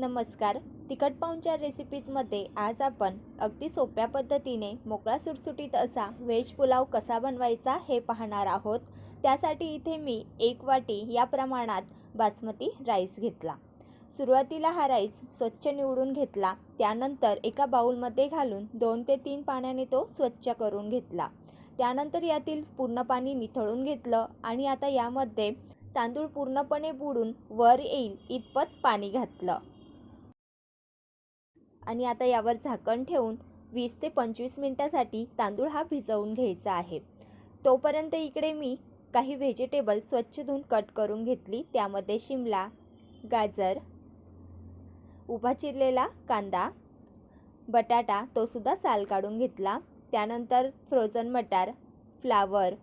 नमस्कार. तिखट पाहुणचार रेसिपीजमध्ये आज आपण अगदी सोप्या पद्धतीने मोकळा सुटसुटीत असा व्हेज पुलाव कसा बनवायचा हे पाहणार आहोत. त्यासाठी इथे मी एक वाटी या प्रमाणात बासमती राईस घेतला. सुरुवातीला हा राईस स्वच्छ निवडून घेतला. त्यानंतर एका बाउलमध्ये घालून दोन ते तीन पाण्याने तो स्वच्छ करून घेतला. त्यानंतर यातील पूर्ण पाणी निथळून घेतलं आणि आता यामध्ये तांदूळ पूर्णपणे बुडून वर येईल इतपत पाणी घातलं. आणि आता यावर झाकण ठेवून वीस ते पंचवीस मिनटासाठी तांदूळ हा भिजवून घ्यायचा आहे. तोपर्यंत इकडे मी काही व्हेजिटेबल स्वच्छ धुवून कट करून घेतली. त्यामध्ये शिमला गाजर उभा चिरलेला कांदा बटाटा तो सुद्धा साल काढून घेतला. त्यानंतर फ्रोझन मटार फ्लावर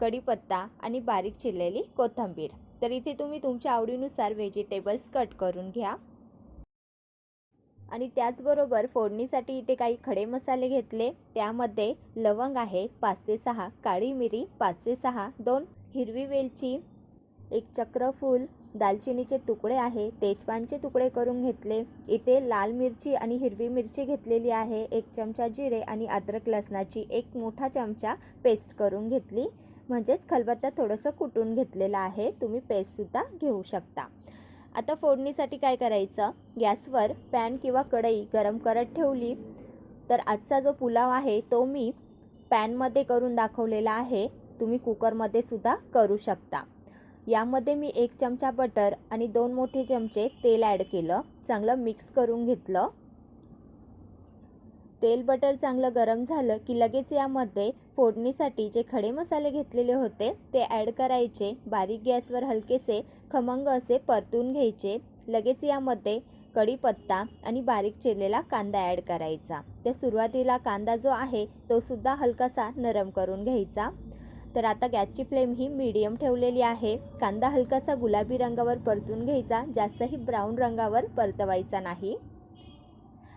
कढीपत्ता आणि बारीक चिरलेली कोथिंबीर. तर इथे तुम्ही तुमच्या आवडीनुसार व्हेजिटेबल्स कट करून घ्या. आणि त्याचबरोबर फोडणीसाठी इथे काही खडे मसाले घेतले. त्यामध्ये लवंग आहे पाच ते सहा काळी मिरी पाच ते सहा दोन हिरवी वेलची एक चक्रफूल दालचिनीचे तुकडे आहे तेजपानचे तुकडे करून घेतले. इथे लाल मिरची आणि हिरवी मिरची घेतलेली आहे एक चमचा जिरे आणि अद्रक लसणाची एक मोठा चमचा पेस्ट करून घेतली. म्हणजेच खलबत्ता थोडंसं कुटून घेतलेलं आहे तुम्ही पेस्टसुद्धा घेऊ शकता. आता फोडणीसाठी काय करायचं? गॅसवर पॅन किंवा कढई गरम करत ठेवली. तर आजचा जो पुलाव आहे तो मी पॅनमध्ये करून दाखवलेला आहे. तुम्ही कुकरमध्ये सुद्धा करू शकता. यामध्ये मी एक चमचा बटर आणि दोन मोठे चमचे तेल ॲड केलं. चांगलं मिक्स करून घेतलं. तेल बटर चांगलं गरम झालं की लगेच यामध्ये फोडणीसाठी जे खडे मसाले घेतलेले होते ते ॲड करायचे. बारीक गॅसवर हलकेसे खमंग असे परतून घ्यायचे. लगेच यामध्ये कढीपत्ता आणि बारीक चिरलेला कांदा ॲड करायचा. तर सुरुवातीला कांदा जो आहे तो सुद्धा हलकासा नरम करून घ्यायचा. तर आता गॅसची फ्लेम ही मीडियम ठेवलेली आहे. कांदा हलकासा गुलाबी रंगावर परतून घ्यायचा. जास्तही ब्राऊन रंगावर परतवायचा नाही.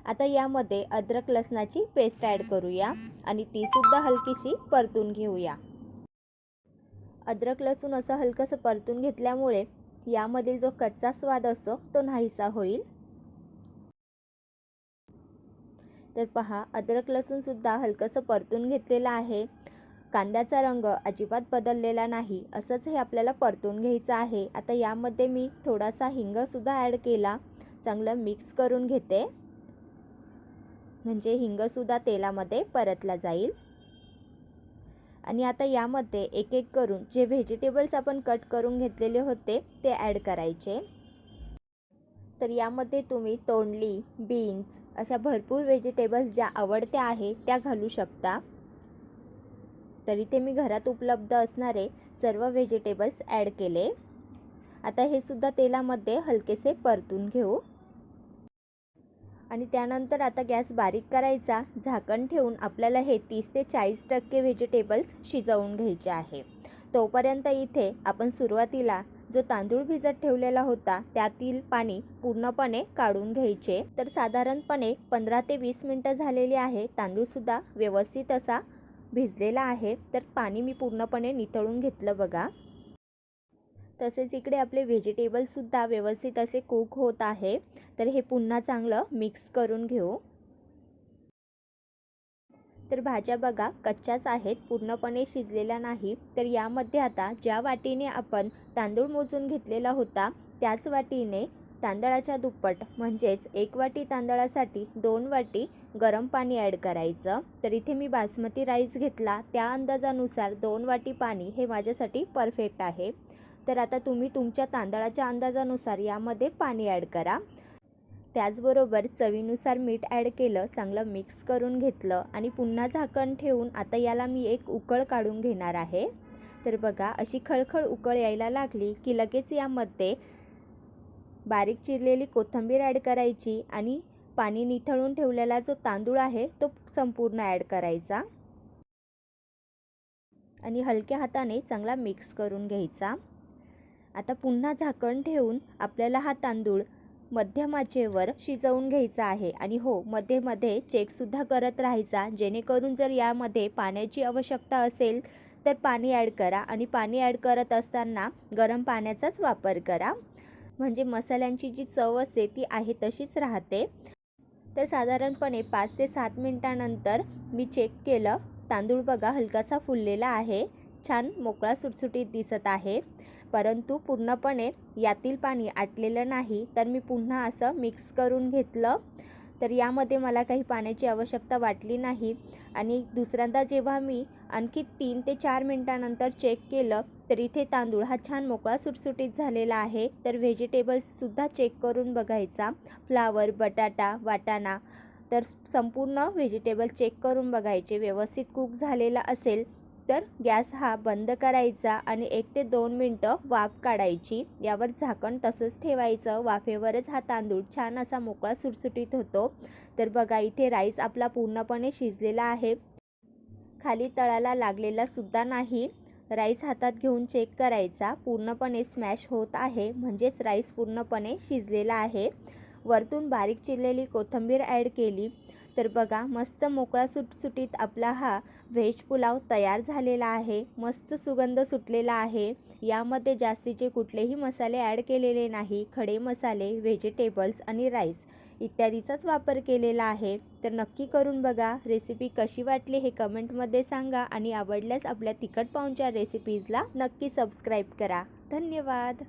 आता यामध्ये अद्रक लसणाची पेस्ट ॲड करूया आणि तीसुद्धा हलकीशी परतून घेऊया. अद्रक लसूण असं हलकंसं परतून घेतल्यामुळे यामधील जो कच्चा स्वाद असतो तो नाहीसा होईल. तर पहा अद्रक लसूणसुद्धा हलकंसं परतून घेतलेलं आहे. कांद्याचा रंग अजिबात बदललेला नाही. असंच हे आपल्याला परतून घ्यायचं आहे. आता यामध्ये मी थोडासा हिंगसुद्धा ॲड केला. चांगलं मिक्स करून घेते. म्हणजे हिंगसुद्धा तेलामध्ये परतला जाईल. आणि आता यामध्ये एक एक करून जे व्हेजिटेबल्स आपण कट करून घेतलेले होते ते ॲड करायचे. तर यामध्ये तुम्ही तोंडली बीन्स अशा भरपूर व्हेजिटेबल्स ज्या आवडत्या आहे त्या घालू शकता. तर इथे मी घरात उपलब्ध असणारे सर्व व्हेजिटेबल्स ॲड केले. आता हे सुद्धा तेलामध्ये हलकेसे परतून घेऊ. आणि त्यानंतर आता गॅस बारीक करायचा झाकण ठेवून आपल्याला हे तीस ते चाळीस टक्के व्हेजिटेबल्स शिजवून घ्यायचे आहे. तोपर्यंत इथे आपण सुरुवातीला जो तांदूळ भिजत ठेवलेला होता त्यातील पाणी पूर्णपणे काढून घ्यायचे. तर साधारणपणे पंधरा ते वीस मिनटं झालेली आहे तांदूळसुद्धा व्यवस्थित असा भिजलेला आहे. तर पाणी मी पूर्णपणे नितळून घेतलं बघा. तसेच इकडे आपले व्हेजिटेबल्ससुद्धा व्यवस्थित असे कुक होत आहे. तर हे पुन्हा चांगलं मिक्स करून घेऊ. तर भाज्या बघा कच्च्याच आहेत पूर्णपणे शिजलेल्या नाही. तर यामध्ये आता ज्या वाटीने आपण तांदूळ मोजून घेतलेला होता त्याच वाटीने तांदळाच्या दुप्पट म्हणजेच एक वाटी तांदळासाठी दोन वाटी गरम पाणी ॲड करायचं. तर इथे मी बासमती राईस घेतला. त्या अंदाजानुसार दोन वाटी पाणी हे माझ्यासाठी परफेक्ट आहे. तर आता तुम्ही तुमच्या तांदळाच्या अंदाजानुसार यामध्ये पाणी ॲड करा. त्याचबरोबर चवीनुसार मीठ ॲड केलं चांगलं मिक्स करून घेतलं आणि पुन्हा झाकण ठेवून आता याला मी एक उकळ काढून घेणार आहे. तर बघा अशी खळखळ उकळ यायला लागली की लगेच यामध्ये बारीक चिरलेली कोथिंबीर ॲड करायची आणि पाणी निथळून ठेवलेला जो तांदूळ आहे तो संपूर्ण ॲड करायचा. आणि हलक्या हाताने चांगला मिक्स करून घ्यायचा. आता पुन्हा झाकण ठेवून आपल्याला हा तांदूळ मध्यम आचेवर शिजवून घ्यायचा आहे. आणि हो मध्ये मध्ये चेकसुद्धा करत राहायचा. जेणेकरून जर यामध्ये पाण्याची आवश्यकता असेल तर पाणी ॲड करा. आणि पाणी ॲड करत असताना गरम पाण्याचाच वापर करा. म्हणजे मसाल्यांची जी चव असते ती आहे तशीच राहते. तर साधारणपणे पाच ते सात मिनटानंतर मी चेक केलं. तांदूळ बघा हलकासा फुललेला आहे. छान मोकळा सुटसुटीत दिसत आहे. परंतु पूर्णपणे यातील पाणी आटलेलं नाही तर मी पुन्हा असं मिक्स करून घेतलं. तर यामध्ये मला काही पाण्याची आवश्यकता वाटली नाही. आणि दुसऱ्यांदा जेव्हा मी आणखी तीन ते चार मिनटानंतर चेक केलं तर इथे तांदूळ हा छान मोकळा सुटसुटीत झालेला आहे. तर व्हेजिटेबल्ससुद्धा चेक करून बघायचा. फ्लावर बटाटा वाटाणा तर संपूर्ण व्हेजिटेबल चेक करून बघायचे. व्यवस्थित कुक झालेला असेल. तर गॅस हा बंद करायचा आणि एक ते दोन मिनटं वाफ काढायची. यावर झाकण तसंच ठेवायचं. वाफेवरच हा तांदूळ छान असा मोकळा सुटसुटीत होतो. तर बघा इथे राईस आपला पूर्णपणे शिजलेला आहे. खाली तळाला लागलेला सुद्धा नाही. राईस हातात घेऊन चेक करायचा. पूर्णपणे स्मॅश होत आहे. म्हणजेच राईस पूर्णपणे शिजलेला आहे. वरतून बारीक चिरलेली कोथिंबीर ॲड केली. तर बघा मस्त मोकळा सुटसुटीत आपला हा व्हेज पुलाव तयार झालेला आहे. मस्त सुगंध सुटलेला आहे. यामध्ये जास्तीचे कुठलेही मसाले ॲड केलेले नाही. खडे मसाले व्हेजिटेबल्स आणि राईस इत्यादीचाच वापर केलेला आहे. तर नक्की करून बघा रेसिपी कशी वाटली हे कमेंटमध्ये सांगा आणि आवडल्यास आपल्या तिखट पाहुणच्या रेसिपीजला नक्की सबस्क्राईब करा. धन्यवाद!